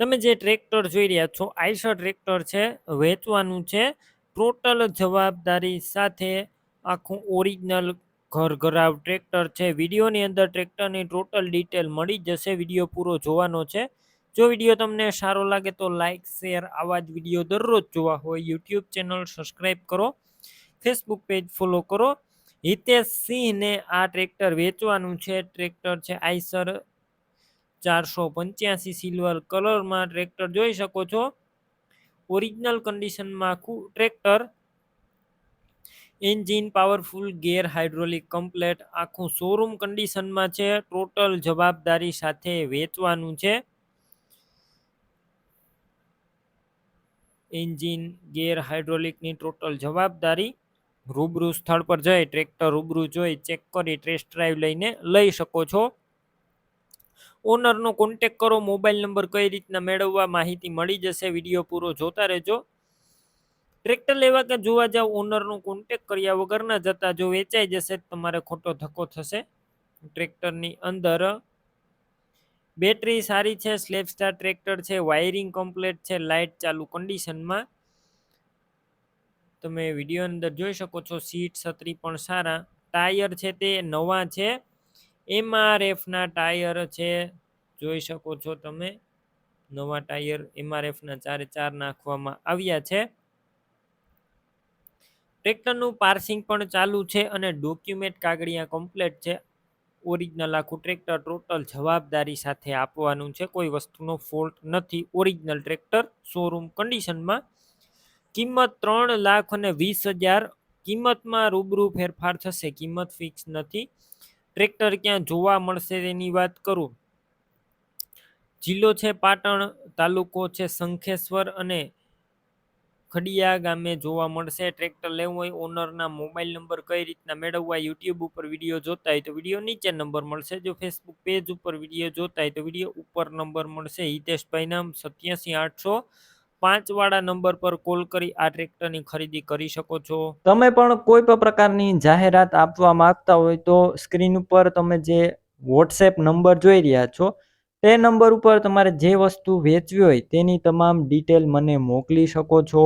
તમે જે ટ્રેક્ટર જોઈ રહ્યા છો, આઈસર ટ્રેક્ટર છે, વેચવાનું છે. ટોટલ જવાબદારી સાથે આખું ઓરિજિનલ ઘર ઘરાવ ટ્રેક્ટર છે. વિડીયોની અંદર ટ્રેક્ટરની ટોટલ ડિટેલ મળી જશે. વીડિયો પૂરો જોવાનો છે. જો વીડિયો તમને સારો લાગે તો લાઇક શેર આવા જ વીડિયો દરરોજ જોવા હોય. યુટ્યુબ ચેનલ સબસ્ક્રાઈબ કરો. ફેસબુક પેજ ફોલો કરો. હિતેશ સિંહને આ ટ્રેક્ટર વેચવાનું છે. ટ્રેક્ટર છે આઈસર ચારસો પંચ્યાસી સિલ્વર કલરમાં ટ્રેક્ટર જોઈ શકો છો. ઓરિજિનલ કન્ડિશનમાં આખું tractor engine powerful gear hydraulic complete આખું શોરૂમ કન્ડિશનમાં છે. ટોટલ જવાબદારી સાથે વેચવાનું છે. એન્જિન ગેર હાઇડ્રોલિકની ટોટલ જવાબદારી રૂબરૂ સ્થળ પર જઈ ટ્રેક્ટર રૂબરૂ જોઈ ચેક કરી ટેસ્ટ ડ્રાઈવ લઈને લઈ શકો છો. ઓનરનો કોન્ટેક કરો મોબાઈલ નંબર કઈ રીતના મેળવવા માહિતી મળી જશે વીડિયો પૂરો જોતા રહેજો. ટ્રેક્ટર લેવા કે જોવા જાવ ઓનરનો કોન્ટેક કર્યા વગર ન જતા જો વેચાઈ જશે તમારે ખોટો ધક્કો થશે. ટ્રેક્ટરની અંદર બેટરી સારી છે સ્લેબ સ્ટાર ટ્રેક્ટર છે વાયરિંગ કમ્પ્લીટ છે લાઇટ ચાલુ કન્ડિશનમાં તમે વીડિયો અંદર જોઈ શકો છો સીટ છત્રી પણ સારા. ટાયર છે તે નવા છે. એમઆરએફના ટાયર છે. જોઈ શકો છો તમે. નવા ટાયર એમઆરએફના ચારે ચાર નાખવામાં આવ્યા છે. ટ્રેક્ટરનું પાર્સિંગ પણ ચાલુ છે અને ડોક્યુમેન્ટ કાગળિયા કમ્પ્લેટ છે. ઓરિજિનલ આખું ટ્રેક્ટર ટોટલ જવાબદારી સાથે આપવાનું છે. કોઈ વસ્તુનો ફોલ્ટ નથી ઓરિજિનલ ટ્રેક્ટર શોરૂમ કન્ડિશનમાં કિંમત ત્રણ લાખ અને વીસ હજાર. કિંમતમાં રૂબરૂ ફેરફાર થશે. કિંમત ફિક્સ નથી. ટ્રેક્ટર ક્યાં જોવા મળશે તેની વાત કરું? જિલ્લો છે પાટણ, તાલુકો છે શંખેશ્વર અને ખડિયા ગામે જોવા મળશે. ટ્રેક્ટર લેવું હોય ઓનરના મોબાઈલ નંબર કઈ રીતના મેળવવા, યુટ્યુબ ઉપર વીડિયો જોતા હોય તો વીડિયો નીચે નંબર મળશે. જો ફેસબુક પેજ ઉપર વીડિયો જોતા હોય તો વીડિયો ઉપર નંબર મળશે. હિતેશભાઈ નામ સત્યાસી આઠસો પાંચવાળા નંબર પર કોલ કરી આ ટ્રેક્ટરની ખરીદી કરી શકો છો. તમે પણ કોઈ પણ પ્રકારની જાહેરાત આપવા માંગતા હોય તો સ્ક્રીન ઉપર તમે જે વોટ્સએપ નંબર જોઈ રહ્યા છો, તે નંબર ઉપર તમારે જે વસ્તુ વેચવી હોય તેની તમામ ડિટેલ મને મોકલી શકો છો.